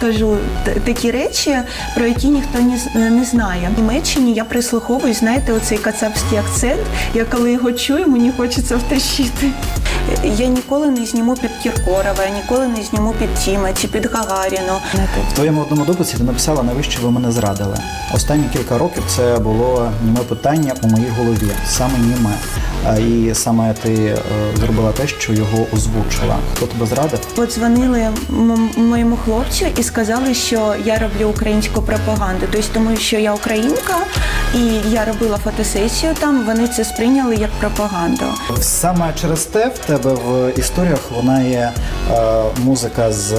скажу такі речі, про які ніхто не, з- не знає. В Німеччині я прислуховуюсь, знаєте, оцей кацапський акцент. Я коли його чую, мені хочеться втащити. Я ніколи не зніму під Кіркорова, я ніколи не зніму під Тіма чи під Гагаріну. В твоєму одному дописі ти написала, навіщо ви мене зрадили. Останні кілька років це було німе питання у моїй голові, саме німе. І саме ти е, зробила те, що його озвучила. Хто тебе зрадив? Подзвонили моєму хлопцю і сказали, що я роблю українську пропаганду. Тобто, тому що я українка і я робила фотосесію там. Вони це сприйняли як пропаганду. Саме через те в тебе в історіях лунає е, музика з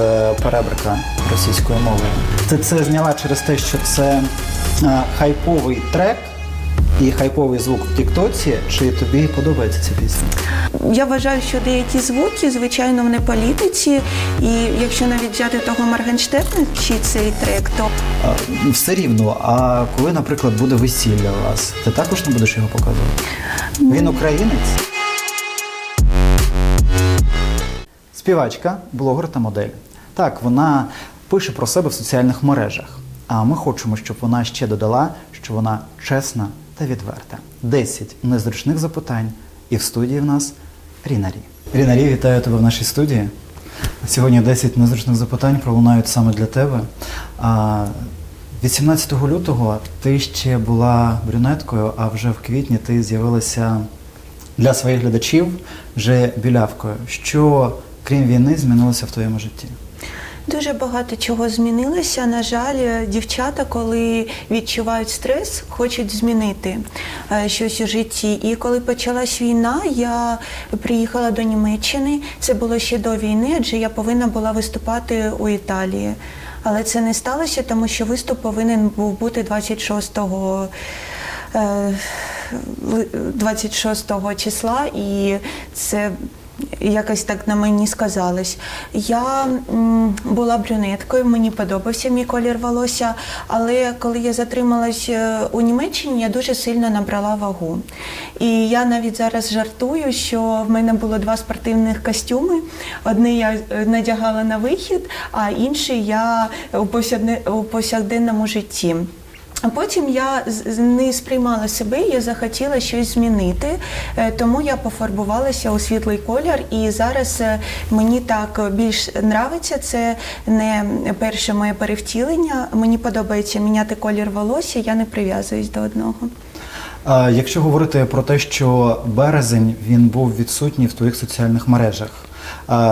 перебрика російською мовою. Ти це зняла через те, що це е, хайповий трек і хайповий звук в Тіктоці. Чи тобі подобається ця пісня? Я вважаю, що деякі звуки, звичайно, не політиці. І якщо навіть взяти того Моргенштерна, чи цей трек, то Е, Все рівно. А коли, наприклад, буде весілля у вас, ти також не будеш його показувати? Він українець. Співачка, блогер та модель. Так, вона пише про себе в соціальних мережах. А ми хочемо, щоб вона ще додала, що вона чесна та відверта. 10 незручних запитань. І в студії в нас Ріна Рі. Ріна Рі, вітаю тебе в нашій студії. Сьогодні 10 незручних запитань пролунають саме для тебе. А 18 лютого ти ще була брюнеткою, а вже в квітні ти з'явилася для своїх глядачів вже білявкою. Що крім війни змінилося в твоєму житті? Дуже багато чого змінилося. На жаль, дівчата, коли відчувають стрес, хочуть змінити е, щось у житті. І коли почалась війна, я приїхала до Німеччини. Це було ще до війни, адже я повинна була виступати у Італії. Але це не сталося, тому що виступ повинен був бути 26 е, 26 числа, і це якось так на мені сказалось. Я була брюнеткою, мені подобався мій колір волосся, але коли я затрималась е, у Німеччині, я дуже сильно набрала вагу. І я навіть зараз жартую, що в мене було два спортивних костюми. Одний я е, надягала на вихід, а інший я у повсякденному житті. А потім я не сприймала себе, я захотіла щось змінити, е, тому я пофарбувалася у світлий колір, і зараз е, мені так більш нравиться. Це не перше моє перевтілення. Мені подобається міняти колір волосся, я не прив'язуюсь до одного. А якщо говорити про те, що березень він був відсутній в твоїх соціальних мережах.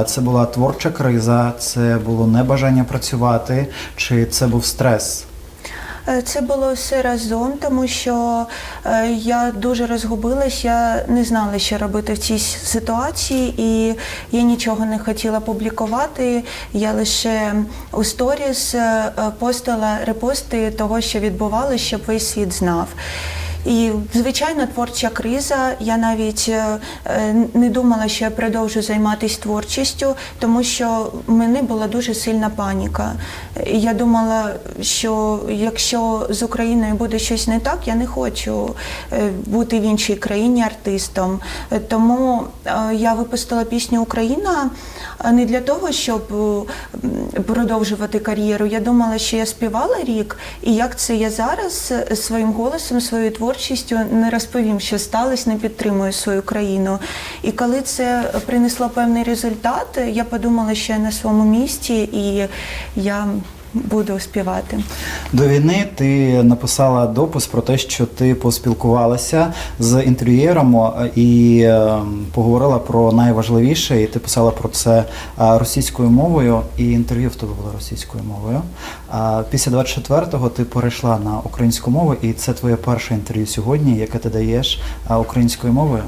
Це була творча криза, це було небажання працювати, чи це був стрес? Е, Це було все разом, тому що е, я дуже розгубилась, я не знала, що робити в цій ситуації, і я нічого не хотіла публікувати. Я лише у сторіс е, постила репости того, що відбувалося, щоб весь світ знав. І звичайно, творча криза. Я навіть е, е, не думала, що я продовжу займатися творчістю, тому що в мене була дуже сильна паніка. Я думала, що якщо з Україною буде щось не так, я не хочу е, бути в іншій країні артистом. Тому я випустила пісню Україна не для того, щоб продовжувати кар'єру. Я думала, що я співала рік, і як це я зараз своїм голосом, своєю творчістю не розповім, що сталося, не підтримую свою країну. І коли це принесло певний результат, я подумала, що я на своєму місці і я буду співати. До війни ти написала допис про те, що ти поспілкувалася з інтерв'єром е, і е, поговорила про найважливіше, і ти писала про це е, російською мовою, і інтерв'ю в тебе було російською мовою. Після 24-го ти перейшла на українську мову, і це твоє перше інтерв'ю сьогодні, яке ти даєш українською мовою.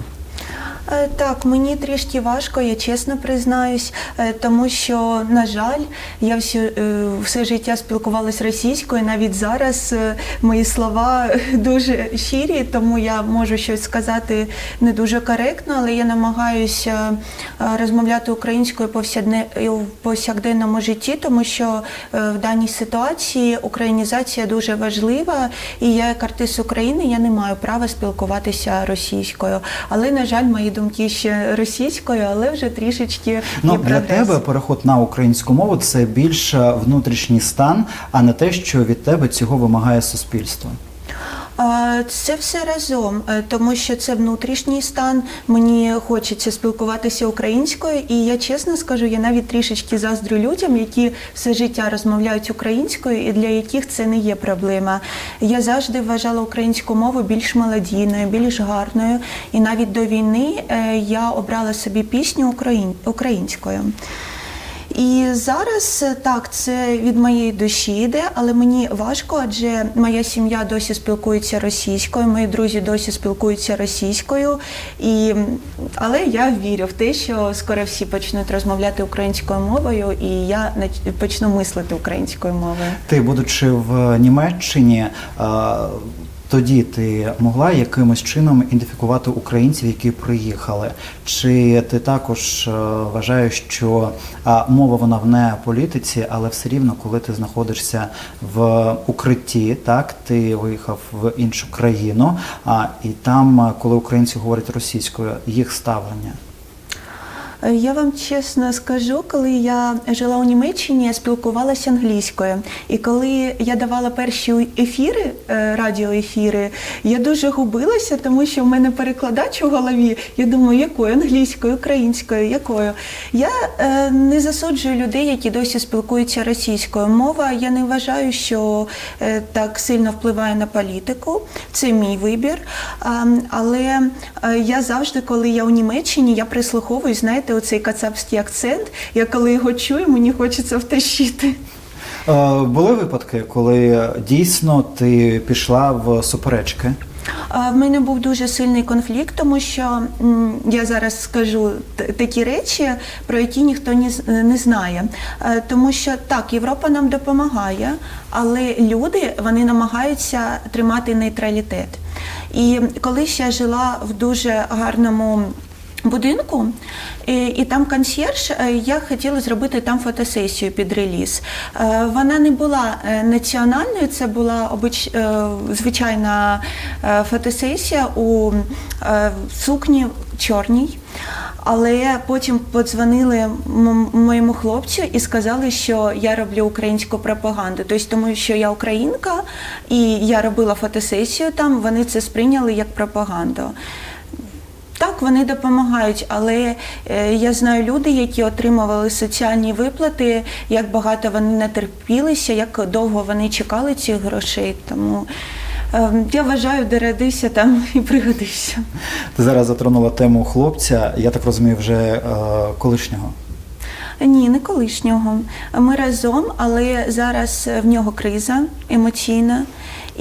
Е, Так, мені трішки важко, я чесно признаюсь, е, тому що, на жаль, я всю, е, все життя спілкувалася російською. Навіть зараз е, мої слова дуже щирі, тому я можу щось сказати не дуже коректно, але я намагаюся розмовляти українською в повсякденному житті, тому що в даній ситуації українізація дуже важлива, і я як артист України я не маю права спілкуватися російською. Але, на жаль, мої думки думки ще російською, але вже трішечки Ну для тебе переход на українську мову це більш внутрішній стан, а не те, що від тебе цього вимагає суспільство. Це все разом, е, тому що це внутрішній стан. Мені хочеться спілкуватися українською, і я чесно скажу, я навіть трішечки заздрю людям, які все життя розмовляють українською, і для яких це не є проблема. Я завжди вважала українську мову більш мелодійною, більш гарною. І навіть до війни е, я обрала собі пісню українською. І зараз е, так, це від моєї душі йде, але мені важко, адже моя сім'я досі спілкується російською, мої друзі досі спілкуються російською. І, але я вірю в те, що скоро всі почнуть розмовляти українською мовою, і я почну мислити українською мовою. Ти, будучи в Німеччині, е, тоді ти могла якимось чином ідентифікувати українців, які приїхали? Чи ти також е, вважаєш, що мова вона в не політиці, але все рівно, коли ти знаходишся в укритті, так ти виїхав в іншу країну, а і там, е, коли українці говорять російською, їх ставлення? Е, Я вам чесно скажу, коли я жила у Німеччині, я спілкувалася англійською. І коли я давала перші ефіри, е, радіоефіри, я дуже губилася, тому що в мене перекладач у голові. Я думаю, якою англійською, українською, якою. Я е, не засуджую людей, які досі спілкуються російською. Мова я не вважаю, що е, так сильно впливає на політику. Це мій вибір. А, але е, я завжди, коли я у Німеччині, я прислуховуюсь, знаєте, оцей кацапський акцент. Я коли його чую, мені хочеться втащити. Е, Були випадки, коли дійсно ти пішла в суперечки? В мене був дуже сильний конфлікт, тому що я зараз скажу такі речі, про які ніхто не знає. Е, Тому що так, Європа нам допомагає, але люди вони намагаються тримати нейтралітет. І коли ще жила в дуже гарному будинку, і, там консьєрж, е, я хотіла зробити там фотосесію під реліз. Е, Вона не була е, національною, це була обич, звичайна фотосесія у сукні чорній. Але потім подзвонили моєму хлопцю і сказали, що я роблю українську пропаганду. Тобто, тому що я українка і я робила фотосесію там, вони це сприйняли як пропаганду. Так, вони допомагають, але е, я знаю люди, які отримували соціальні виплати, як багато вони натерпілися, як довго вони чекали цих грошей. Тому е, я вважаю, де родився, там і пригодився. Ти зараз затронула тему хлопця, я так розумію, вже е, колишнього. Ні, не колишнього. Ми разом, але зараз в нього криза емоційна.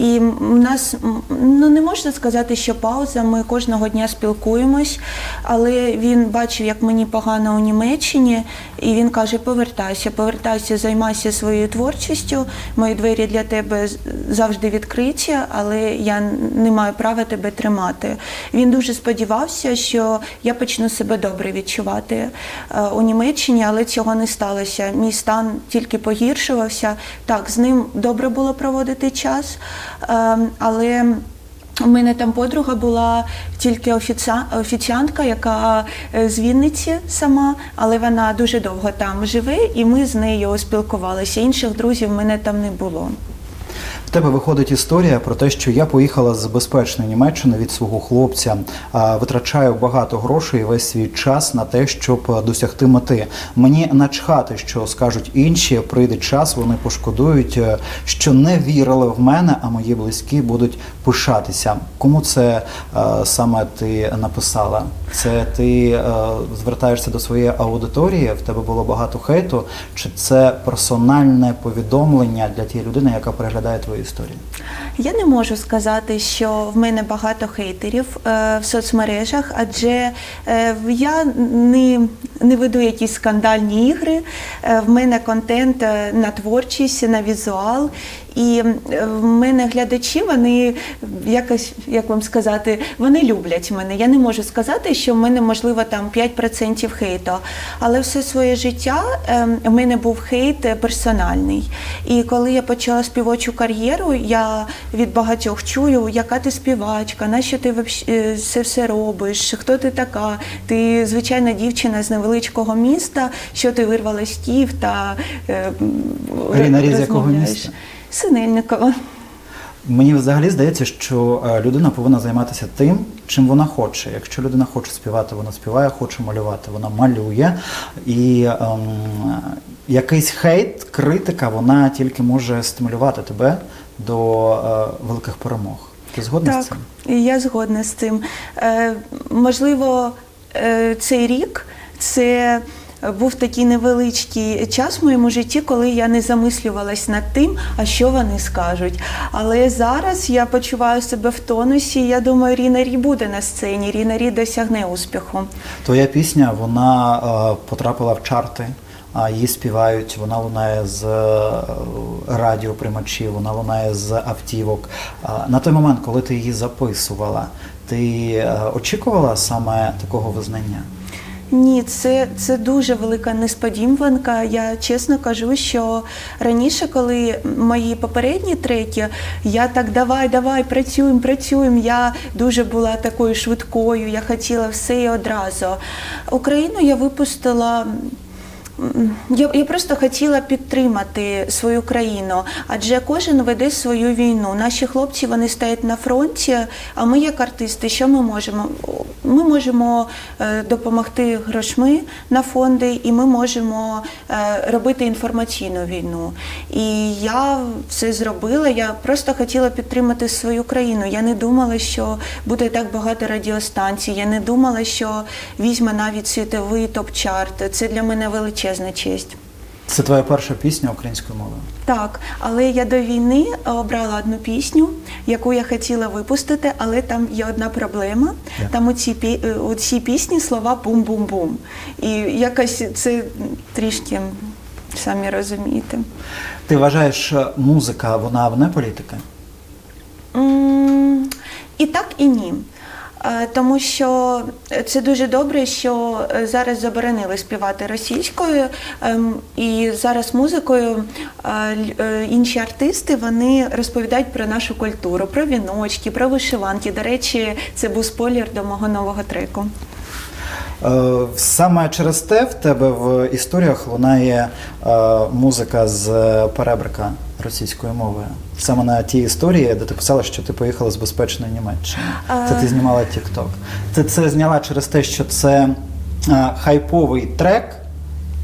І в нас ну не можна сказати, що пауза. Ми кожного дня спілкуємось, але він бачив, як мені погано у Німеччині, і він каже: повертайся, повертайся, займайся своєю творчістю. Мої двері для тебе завжди відкриті, але я не маю права тебе тримати. Він дуже сподівався, що я почну себе добре відчувати е, у Німеччині, але цього не сталося. Мій стан тільки погіршувався. Так, з ним добре було проводити час, але. У мене там подруга була тільки офіціантка, яка е, з Вінниці сама, але вона дуже довго там живе, і ми з нею спілкувалися. Інших друзів в мене там не було. Тебе виходить історія про те, що я поїхала з безпечної Німеччини від свого хлопця, витрачаю багато грошей і весь свій час на те, щоб досягти мети. Мені начхати, що скажуть інші, прийде час, вони пошкодують, е, що не вірили в мене, а мої близькі будуть пишатися. Кому це е, саме ти написала? Це ти е, звертаєшся до своєї аудиторії? В тебе було багато хейту? Чи це персональне повідомлення для тієї людини, яка переглядає твою історію? Я не можу сказати, що в мене багато хейтерів е, в соцмережах, адже е, я не не веду якісь скандальні ігри. Е, В мене контент е, на творчість, на візуал. І е, в мене глядачі, вони якось, як вам сказати, вони люблять мене. Я не можу сказати, що в мене можливо там 5% хейту. Але все своє життя е, в мене був хейт персональний. І коли я почала співочу кар'єру, я від багатьох чую, яка ти співачка, нащо ти е, це все робиш, хто ти така? Ти звичайна дівчина з невеличкого міста, що ти вирвала з тів та Різ, якого міста? Синельникова. Мені взагалі здається, що е, людина повинна займатися тим, чим вона хоче. Якщо людина хоче співати, вона співає, хоче малювати, вона малює. І ем, якийсь хейт, критика, вона тільки може стимулювати тебе до е, великих перемог. Ти згодна з цим? я згодна з цим. Е, можливо, е, цей рік це був такий невеличкий час в моєму житті, коли я не замислювалась над тим, а що вони скажуть. Але зараз я почуваю себе в тонусі. Я думаю, Ріна Рі буде на сцені, Ріна Рі досягне успіху. Твоя пісня вона е, потрапила в чарти. А її співають, вона лунає з е, радіоприймачів, вона лунає з автівок. На той момент, коли ти її записувала, ти е, очікувала саме такого визнання? Ні, це, це дуже велика несподіванка. Я чесно кажу, що раніше, коли мої попередні треки, я так давай, давай, працюємо, працюємо. Я дуже була такою швидкою, я хотіла все і одразу. Україну я випустила. Я, я просто хотіла підтримати свою країну, адже кожен веде свою війну. Наші хлопці вони стоять на фронті. А ми, як артисти, що ми можемо? Ми можемо е, допомогти грошми на фонди, і ми можемо е, робити інформаційну війну. І я це зробила. Я просто хотіла підтримати свою країну. Я не думала, що буде так багато радіостанцій. Я не думала, що візьме навіть світовий топ-чарт. Це для мене величезна честь. Це твоя перша пісня українською мовою. Так, але я до війни обрала одну пісню, яку я хотіла випустити, але там є одна проблема. Яка? Там у цій, пі- е, у цій пісні слова бум-бум-бум. І якось це трішки самі розумієте. Ти вважаєш, що музика вона вне політики? М, І так, і ні. Е, Тому що це дуже добре, що е, зараз заборонили співати російською, ем, і зараз музикою е, інші артисти вони розповідають про нашу культуру, про віночки, про вишиванки. До речі, це був спойлер до мого нового треку. Саме через те в тебе в історіях лунає музика з перебрика російською мовою. Саме на тій історії, де ти писала, що ти поїхала з безпечної Німеччини. Це ти знімала TikTok. Ти це зняла через те, що це хайповий трек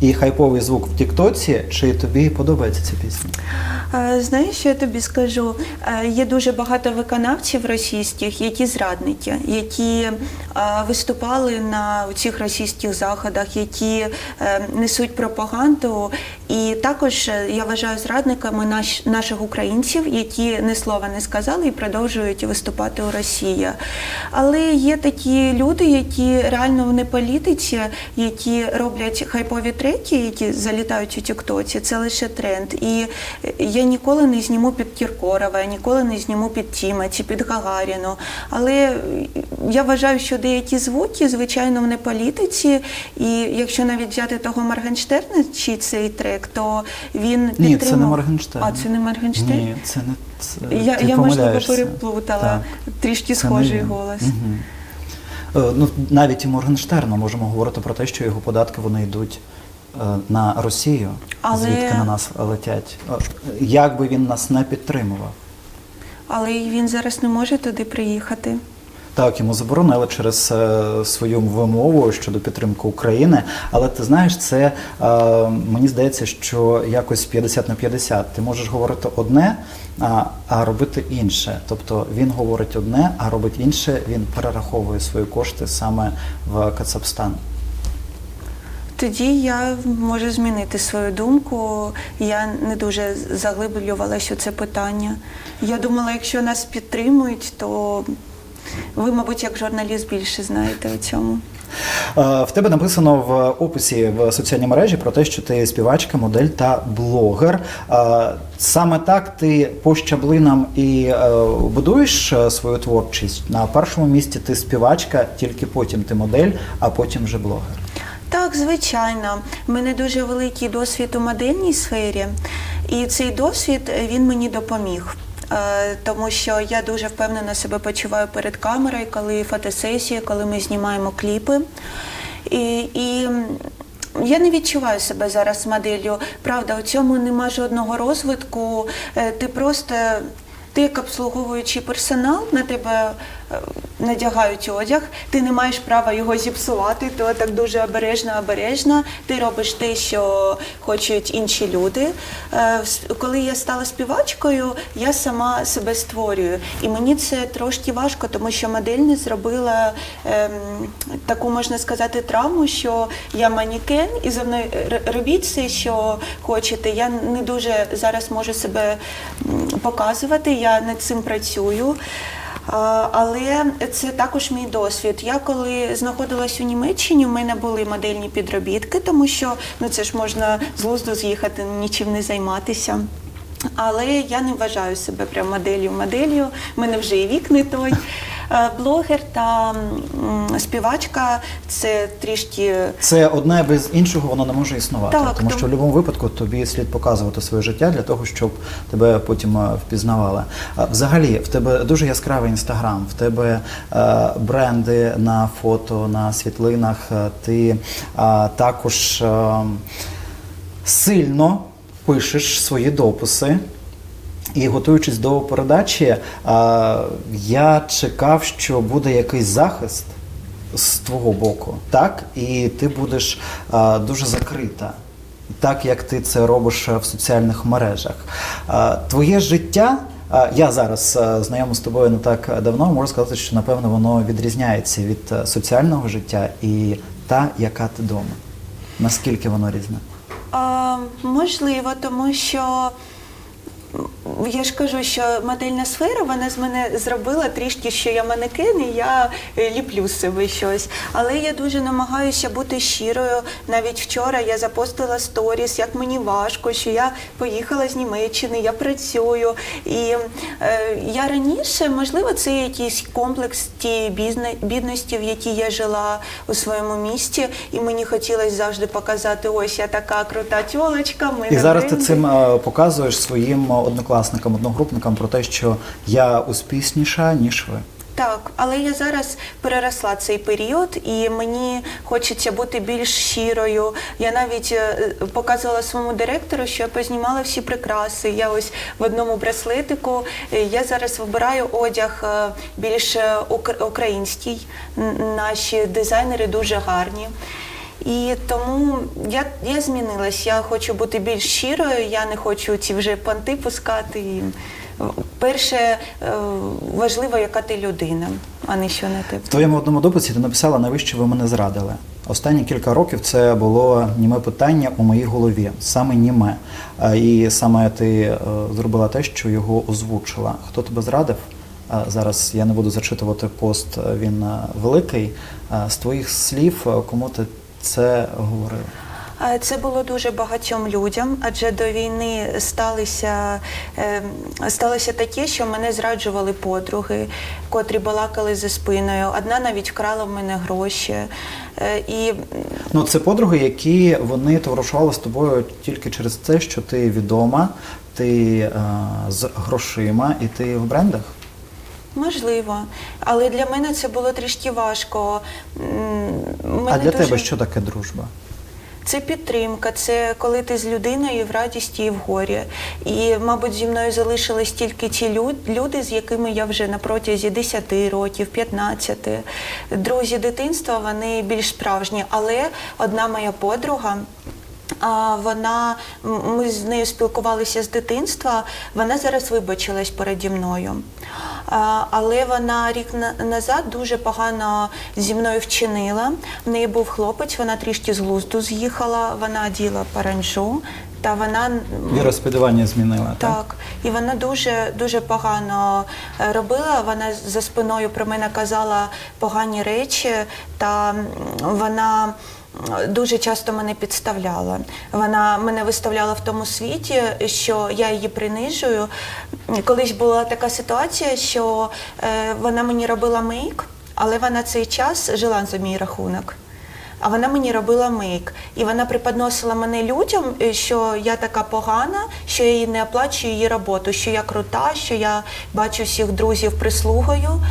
і хайповий звук в Тіктоці. Чи тобі подобається ця пісня? Знаєш, що я тобі скажу? Е, Є дуже багато виконавців російських, які зрадники, які виступали на цих російських заходах, які е, несуть пропаганду. І також е, я вважаю зрадниками наш, наших українців, які ні слова не сказали і продовжують виступати у Росії. Але є такі люди, які реально в неполітиці, які роблять хайпові треки, які залітають у Тіктоці. Це лише тренд. І е, я ніколи не зніму під Кіркорова, я ніколи не зніму під Тіма чи під Гагаріну. Але е, я вважаю, що деякі звуки, звичайно, в неполітиці. І якщо навіть взяти того Моргенштерна чи цей трек, то він Ні, це не Моргенштерн. А це не Моргенштерн? Ні, це не це. Я, ти я можливо переплутала Так. трішки Це схожий голос. Е, Ну, навіть і Моргенштерна можемо говорити про те, що його податки вони йдуть на Росію, Але- звідки на нас летять. Е, Як би він нас не підтримував. Але й він зараз не може туди приїхати. Так, йому заборонили через е, свою вимову щодо підтримки України. Але ти знаєш, це е, мені здається, що якось 50 на 50. Ти можеш говорити одне, а, а робити інше. Тобто він говорить одне, а робить інше. Він перераховує свої кошти саме в Кацапстан. Тоді я можу змінити свою думку. Я не дуже заглиблювалася у це питання. Я думала, якщо нас підтримують, то Ви, мабуть, як журналіст більше знаєте у цьому. В тебе написано в описі в соціальній мережі про те, що ти співачка, модель та блогер. Саме так ти по щаблинам і е, будуєш е, свою творчість. На першому місці ти співачка, тільки потім ти модель, а потім вже блогер. Так, звичайно. У мене дуже великий досвід у модельній сфері, і цей досвід е, він мені допоміг. Е, Тому що я дуже впевнено себе почуваю перед камерою, коли фотосесії, коли ми знімаємо кліпи. І, і я не відчуваю себе зараз моделлю. Правда, у цьому нема жодного розвитку. Е, Ти просто ти як обслуговуючий персонал, на тебе е, надягають одяг, ти не маєш права його зіпсувати, то так дуже обережно, обережно. Ти робиш те, що хочуть інші люди. Е, Коли я стала співачкою, я сама себе створюю. І мені це трошки важко, тому що модель не зробила ем, таку, можна сказати, травму, що я манікен і за мною робіть все, що хочете. Я не дуже зараз можу себе показувати, я над цим працюю. Але це також мій досвід. Я коли знаходилась у Німеччині, у мене були модельні підробітки, тому що ну це ж можна з глузду з'їхати, нічим не займатися. Але я не вважаю себе прям моделлю моделлю. У мене вже і вік не той. Е, Блогер та співачка це трішки Це одне без іншого воно не може існувати. Так, тому що в будь-якому випадку тобі слід показувати своє життя для того, щоб тебе потім е, впізнавали. Взагалі, в тебе дуже яскравий інстаграм, в тебе е, бренди на фото, на світлинах. Ти також е, сильно пишеш свої дописи. І готуючись до передачі, е, я чекав, що буде якийсь захист з твого боку, так? І ти будеш е, дуже закрита, так як ти це робиш в соціальних мережах. Е, Твоє життя. Я зараз е, з тобою не так давно, можу сказати, що напевно воно відрізняється від соціального життя і та, яка ти дома. Наскільки воно різне? Можливо, тому що я ж кажу, що модельна сфера вона з мене зробила трішки, що я манекен, і я е, ліплю з себе щось. Але я дуже намагаюся бути щирою. Навіть вчора я запостила сторіс, як мені важко, що я поїхала з Німеччини, я працюю. І е, я раніше, можливо, це якийсь комплекс тієї бідності, в якій я жила у своєму місті, і мені хотілося завжди показати, ось я така крута тьолочка. І зараз ти цим е, показуєш своїм однокласникам, одногрупникам про те, що я успішніша, ніж ви. Так, але я зараз переросла цей період, і мені хочеться бути більш щирою. Я навіть е, показувала своєму директору, що я познімала всі прикраси. Я ось в одному браслетику. Е, Я зараз вибираю одяг е, більш український. Наші дизайнери дуже гарні. І тому я, я змінилась. Я хочу бути більш щирою, я не хочу ці вже понти пускати. І, е, перше, е, важливо, яка ти людина, а не що на тебе. В твоєму одному дописі ти написала, навіщо ви мене зрадили. Останні кілька років це було німе питання у моїй голові, саме німе. Е, І саме ти зробила те, що його озвучила. Хто тебе зрадив? Зараз я не буду зачитувати пост, він великий. З твоїх слів, кому ти це говорила? А Це було дуже багатьом людям, адже до війни сталося, е, сталося таке, що мене зраджували подруги, котрі балакали за спиною. Одна навіть вкрала в мене гроші. Е, І Ну, це подруги, які вони товаришували з тобою тільки через те, що ти відома, ти е, з грошима і ти в брендах. можливо, але для мене це було трішки важко. М, а для дуже- тебе що таке дружба? Це підтримка, це коли ти з людиною в радісті, і в горі. І, мабуть, зі мною залишились тільки ті люди, з якими я вже на протязі 10 років, 15. Друзі дитинства, вони більш справжні. Але одна моя подруга. Вона ми з нею спілкувалися з дитинства. Вона зараз вибачилась переді мною. Але вона рік назад дуже погано зі мною вчинила. В неї був хлопець, вона трішки з глузду з'їхала. Вона діла паранжу, Та вона м, Віросповідання змінила, так? так, і вона дуже дуже погано е, робила. Вона за спиною про мене казала погані речі, та вона. Дуже часто мене підставляла. Вона мене виставляла в тому світі, що я її принижую. Колись була така ситуація, що е, вона мені робила мейк, але вона цей час жила за мій рахунок. А вона мені робила мейк. І вона преподносила мене людям, е, що я така погана, що я їй не оплачую її роботу, що я крута, що я бачу всіх друзів прислугою.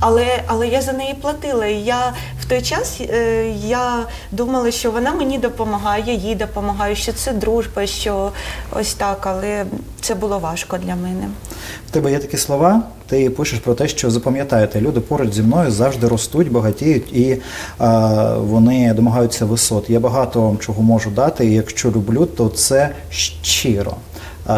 Але, але я за неї платила. І я той час е, я думала, що вона мені допомагає, я їй допомагаю, що це дружба, що ось так, але це було важко для мене. В тебе є такі слова, ти пишеш про те, що запам'ятаєте, люди поруч зі мною завжди ростуть, багатіють і е, вони домагаються висот. Я багато чого можу дати, і якщо люблю, то це щиро.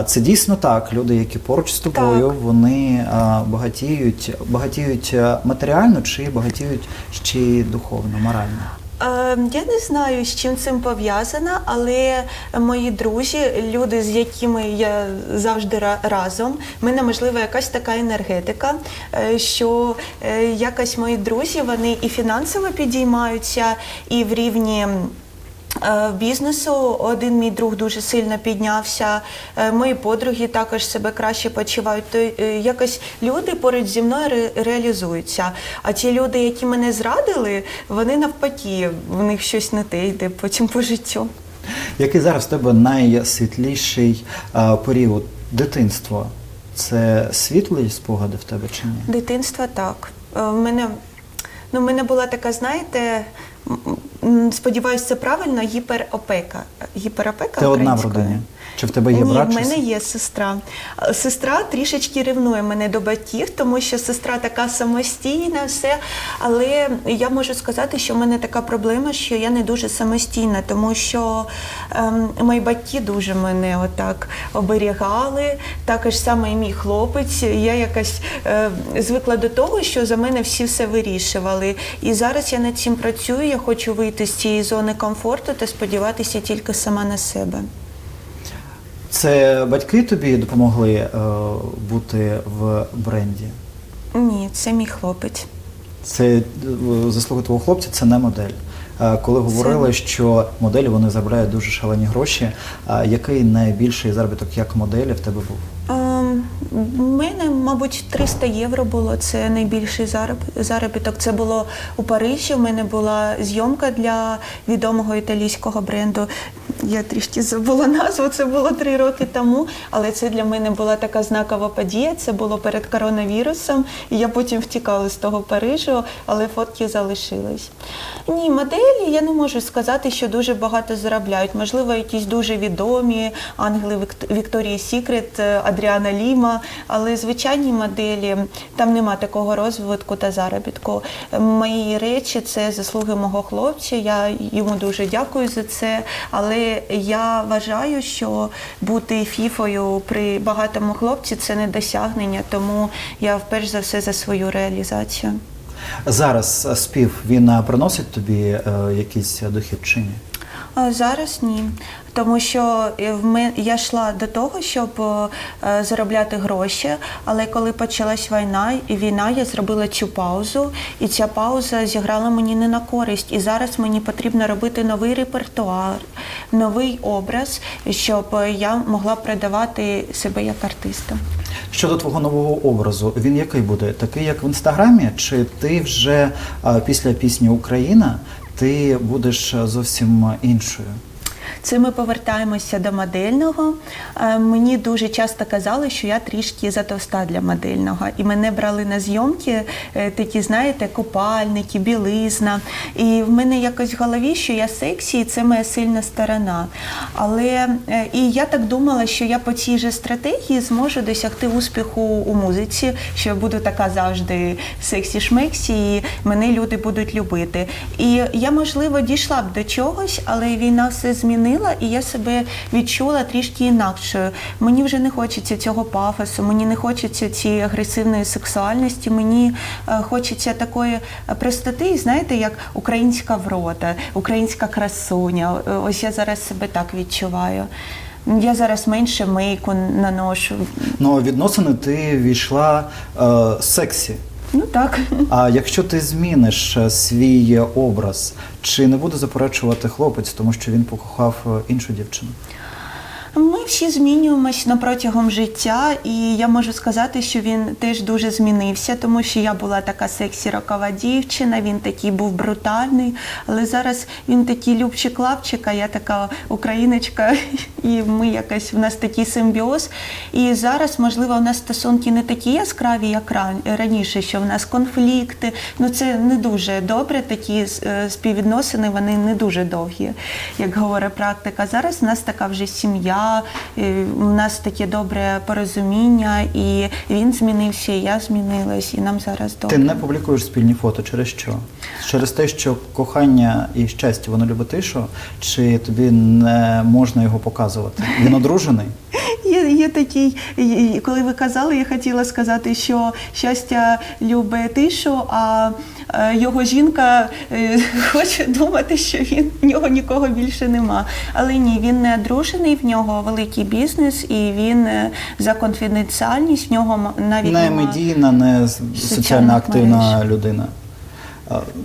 Це дійсно так. Люди, які поруч з тобою, Так. вони багатіють, багатіють матеріально чи багатіють ще й духовно, морально. Е, Я не знаю, з чим цим пов'язано, але мої друзі, люди, з якими я завжди ра- разом, в мене можливо якась така енергетика, е, що е, якось мої друзі вони і фінансово підіймаються, і в рівні. Е, Бізнесу один мій друг дуже сильно піднявся. е, Мої подруги також себе краще почувають. То е, якось люди поруч зі мною ре- реалізуються. А ті люди, які мене зрадили, вони навпаки, в них щось не те йде потім по життю. Який зараз в тебе найсвітліший а, період дитинства? Це світлі спогади в тебе чи ні? Дитинство так. В мене, ну, в мене була така, знаєте, сподіваюся, це правильно, гіперопека. Гіперопека Це одна в українською? родині? Чи в тебе є Ні, брат? в мене с- є сестра. Е, Сестра трішечки ревнує мене до батьків, тому що сестра така самостійна, все. Але я можу сказати, що в мене така проблема, що я не дуже самостійна, тому що ем, мої батьки дуже мене отак оберігали. Також саме і мій хлопець. Я якось е, звикла до того, що за мене всі все вирішували. І зараз я над цим працюю. Я хочу вийти з цієї зони комфорту та сподіватися тільки сама на себе. Це батьки тобі допомогли е, бути в бренді? Ні, це мій хлопець. Це е, заслуга твого хлопця, це не модель. Е, Коли говорили, що моделі вони заробляють дуже шалені гроші, а який найбільший заробіток як моделі в тебе був? Ем, У мене, мабуть, 300 євро було. Це найбільший зароб- заробіток. Це було у Парижі. У мене була зйомка для відомого італійського бренду. Я трішки забула назву. Це було три роки тому. Але це для мене була така знакова подія. Це було перед коронавірусом. І я потім втікала з того Парижу, але фотки залишились. Ні, моделі я не можу сказати, що дуже багато заробляють. Можливо, якісь дуже відомі ангели Вікторії Сікрет, е, Адріана Ліма, але звичайні моделі там нема такого розвитку та заробітку. Мої речі це заслуги мого хлопця. Я йому дуже дякую за це. Але я вважаю, що бути фіфою при багатому хлопці це не досягнення, тому я вперше за все за свою реалізацію. Зараз е, спів він приносить тобі е, якийсь дохід чи ні? Зараз ні. Тому що е, в мен- я йшла до того, щоб е, заробляти гроші, але коли почалась війна, і війна, я зробила цю паузу, і ця пауза зіграла мені не на користь. І зараз мені потрібно робити новий репертуар, новий образ, щоб е, я могла продавати себе як артиста. Щодо твого нового образу, він який буде? Такий, як в інстаграмі, чи ти вже е, після пісні Україна ти будеш е, зовсім іншою? Це ми повертаємося до модельного. Е, Мені дуже часто казали, що я трішки затовста для модельного. І мене брали на зйомки е, такі, знаєте, купальники, білизна. І в мене якось в голові, що я сексі, і це моя сильна сторона. Але е, і я так думала, що я по цій же стратегії зможу досягти успіху у музиці, що я буду така завжди сексі-шмексі, і мене люди будуть любити. І я, можливо, дійшла б до чогось, але війна все змінила, і я себе відчула трішки інакшою. Мені вже не хочеться цього пафосу, мені не хочеться цієї агресивної сексуальності, мені е, хочеться такої е, простоти, знаєте, як українська врода, українська красуня. Ось я зараз себе так відчуваю. Я зараз менше мейку наношу. Ну, відносини ти війшла е, сексі. Ну так. А якщо ти зміниш е, свій образ, чи не буде заперечувати хлопець, тому що він покохав е, іншу дівчину? Ми всі змінюємось протягом життя, і я можу сказати, що він теж дуже змінився, тому що я була така сексі рокова дівчина, він такий був брутальний, але зараз він такий любчик лапчик, а я така україночка, і ми якось в нас такий симбіоз. І зараз, можливо, у нас стосунки не такі яскраві, як ран- раніше, що в нас конфлікти. Ну це не дуже добре. Такі е, співвідносини вони не дуже довгі, як говорить практика. Зараз у нас така вже сім'я, е, у нас таке добре порозуміння, і він змінився, і я змінилась, і нам зараз добре. Ти не публікуєш спільні фото. Через що? Через те, що кохання і щастя воно любить тишу, чи тобі не можна його показувати? Він одружений? Є, є такий, коли ви казали, я хотіла сказати, що щастя любить тишу, а його жінка е, хоче думати, що він в нього нікого більше нема. Але ні, він не одружений, в нього великий бізнес, і він е, за конфіденціальність в нього навіть Не медійна, не соціально активна мереж. людина.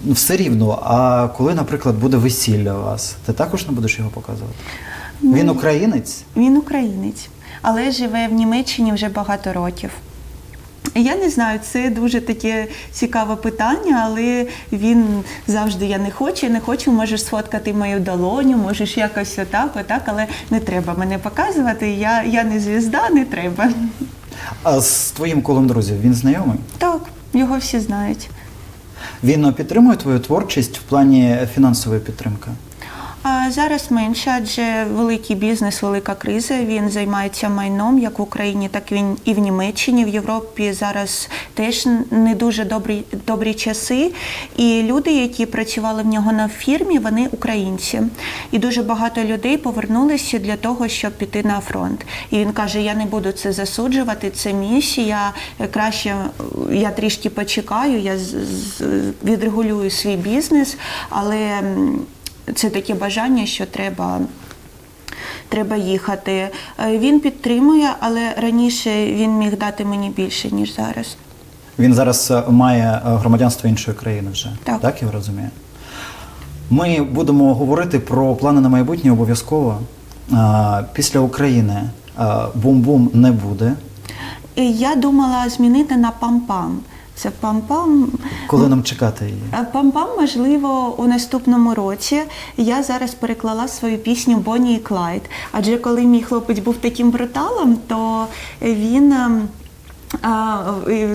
Ну, Все рівно. А коли, наприклад, буде весілля у вас, ти також не будеш його показувати? Він українець? Він українець, але живе в Німеччині вже багато років. Я не знаю, це дуже таке цікаве питання, але він завжди я не хочу, не хочу, можеш сфоткати мою долоню, можеш якось отак, отак, але не треба мене показувати. Я, я не звізда, не треба. А з твоїм колом друзів він знайомий? Так, його всі знають. Він підтримує твою творчість в плані фінансової підтримки? Зараз менше, адже великий бізнес, велика криза. Він займається майном як в Україні, так він і в Німеччині. В Європі зараз теж не дуже добрі, добрі часи. І люди, які працювали в нього на фірмі, вони українці. І дуже багато людей повернулися для того, щоб піти на фронт. І він каже: Я не буду це засуджувати, це місія. Краще я трішки почекаю, я відрегулюю свій бізнес, але. Це таке бажання, що треба. Треба їхати. Е, Він підтримує, але раніше він міг дати мені більше, ніж зараз. Він зараз е, має е, громадянство іншої країни вже. Так. так я розумію. Ми будемо говорити про плани на майбутнє обов'язково. Після України бум-бум не буде. Я думала змінити на пам-пам. Це пам-пам. Коли нам чекати її? Пам-пам, можливо, у наступному році я зараз переклала свою пісню Бонні і Клайд. Адже коли мій хлопець був таким бруталом, то він.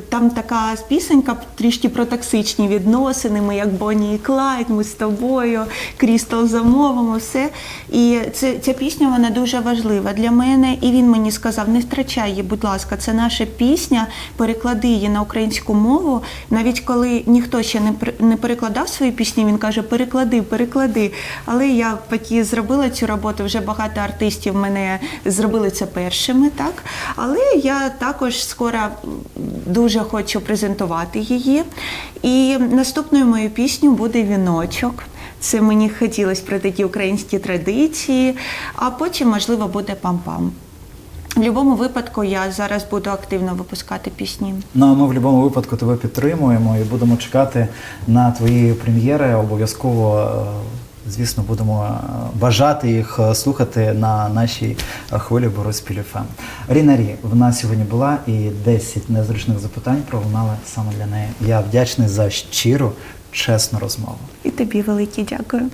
Там така пісенька трішки про токсичні відносини. Ми як Бонні і Клайд, ми з тобою, Крістал замовимо, все. І це, ця пісня вона дуже важлива для мене. І він мені сказав: не втрачай її, будь ласка, це наша пісня, переклади її на українську мову. Навіть коли ніхто ще не не перекладав свої пісні, він каже: переклади, переклади. Але я таки зробила цю роботу. Вже багато артистів мене зробили це першими, так. Але я також скоро дуже хочу презентувати її. І наступною моєю піснею буде віночок. Це мені хотілося про такі українські традиції, а потім, можливо, буде пам-пам. В будь-якому випадку я зараз буду активно випускати пісні. Ну, а ми в будь-якому випадку тебе підтримуємо і будемо чекати на твої прем'єри. Обов'язково, е, звісно, будемо е, бажати їх е, слухати на нашій е, хвилі Бориспіль ФМ. Ріна Рі в нас сьогодні була і 10 незручних запитань пролунали саме для неї. Я вдячний за щиру, чесну розмову. І тобі велике дякую.